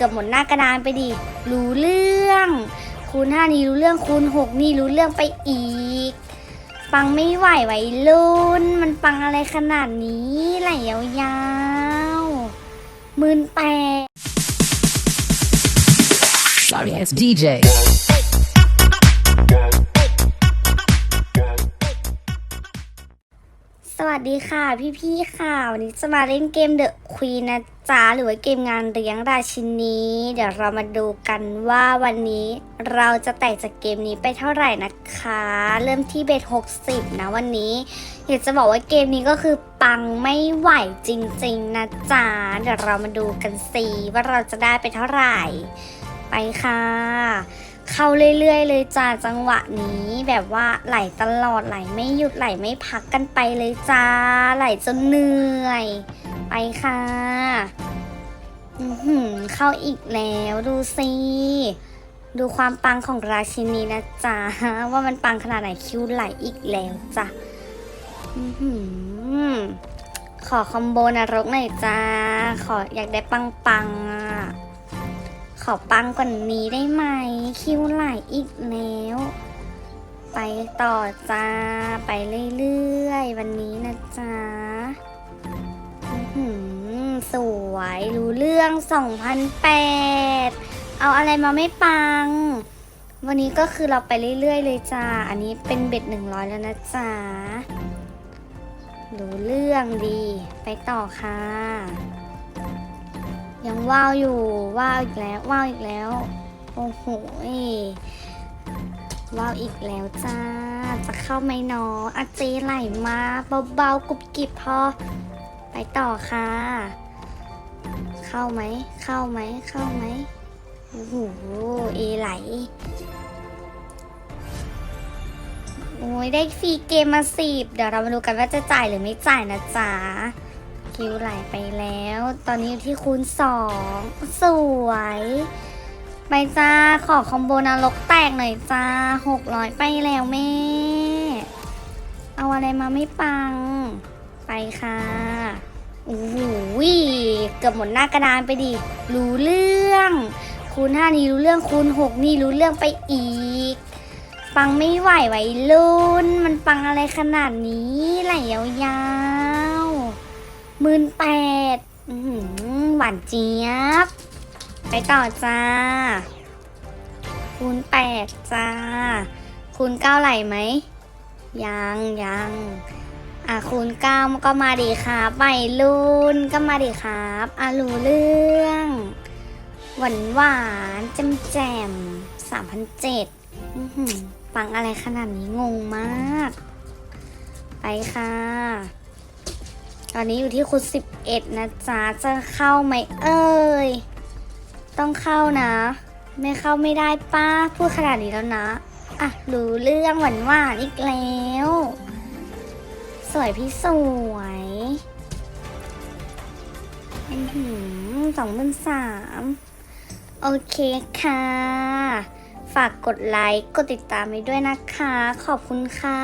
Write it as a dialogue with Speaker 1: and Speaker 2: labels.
Speaker 1: กือบหมดหน้ากระดานไปดิ รู้เรื่อง คูณห้านี่รู้เรื่องคูณหกนี่รู้เรื่องไปอีก ปังไม่ไหวไว้รุ่น มันปังอะไรขนาดนี้ไหลยาวๆมื่นแปด
Speaker 2: Sorry, it's DJ.
Speaker 1: สวัสดีค่ะพี่ๆค่ะวันนี้จะมาเล่นเกม The Queen นะจ๊ะหรือว่าเกมงานเลี้ยงราชินีเดี๋ยวเรามาดูกันว่าวันนี้เราจะแตกจากเกมนี้ไปเท่าไหร่นะคะ เริ่มที่เบท60 นะวันนี้อยากจะบอกว่าเกมนี้ก็คือปังไม่ไหวจริงๆนะจ๊ะเดี๋ยวเรามาดูกันสิว่าเราจะได้ไปเท่าไหร่ ไปค่ะ เข้าเรื่อยๆ เลยจ้าจังหวะนี้แบบว่าไหลตลอดไหลไม่หยุดไหลไม่พักกันไปเลยจ้า ไหลจนเหนื่อย ไปค่ะอือหือเข้าอีกแล้วดูสิดูความปังของราชินีนะจ๊ะว่ามันปังขนาดไหนคิวไหลอีกแล้วจ้ะอือหือขอคอมโบนรกหน่อยจ้าขออยากได้ปังๆอะ ขอปังกว่านี้ได้ไหม คิวไหลอีกแล้ว ไปต่อจ้า ไปเรื่อยๆ วันนี้นะจ๊ะอื้อหือสวยรู้เรื่อง 2008 เอาอะไรมาไม่ปัง วันนี้ก็คือเราไปเรื่อยๆ เลยจ้า อันนี้เป็นเบ็ด 100 แล้วนะจ๊ะรู้เรื่องดี ไปต่อค่ะ ยังว่าวอยู่ว่าวอีกแล้วว่าวอีกแล้ว โอ้โหยว่าวอีกแล้วจ้า จะเข้าไหมเนออาเจไหลมาเบาๆกรุบกริบพอ ไปต่อค่ะ เข้าไหม เข้าไหม เข้าไหมโอ้โหเอไหลโอ้ยได้ฟรีเกมมาสิบเดี๋ยวเรามาดูกันว่าจะจ่ายหรือไม่จ่ายนะจ๊ะ คิวไหลไปแล้ว ตอนนี้อยู่ที่คูณสองสวย ไปจ้า ขอคอมโบนรกแตกหน่อยจ้าหกร้อยไปแล้วแม่ เอาอะไรมาไม่ปัง ไปค่ะโอ้โหเกือบหมดหน้ากระดานไปดิ รู้เรื่อง คูณห้านี่รู้เรื่อง คูณหกนี่รู้เรื่องไปอีก ปังไม่ไหวไว้รุ่น มันปังอะไรขนาดนี้ไหลยาว หมื่นแปดหวานเจี๊ยบ ไปต่อจ้า คูณแปดจ้า คูณเก้าไหลไหม ยังยังอะคูณเก้าก็มาดีครับไปรุ่นก็มาดีครับอะรู้เรื่อง หวานหวานแจมแจมสามพันเจ็ดปังอะไรขนาดนี้งงมาก ไปค่ะ ตอนนี้อยู่ที่คุณ11 นะจ๊ะ จะเข้าไหมเอ่ย ต้องเข้านะ ไม่เข้าไม่ได้ป้าพูดขนาดนี้แล้วนะ อะรู้เรื่องหวานหวานอีกแล้ว สวยพี่สวยสองพันสามโอเคค่ะ ฝากกดไลค์ กดติดตามไว้ด้วยนะคะ ขอบคุณค่ะ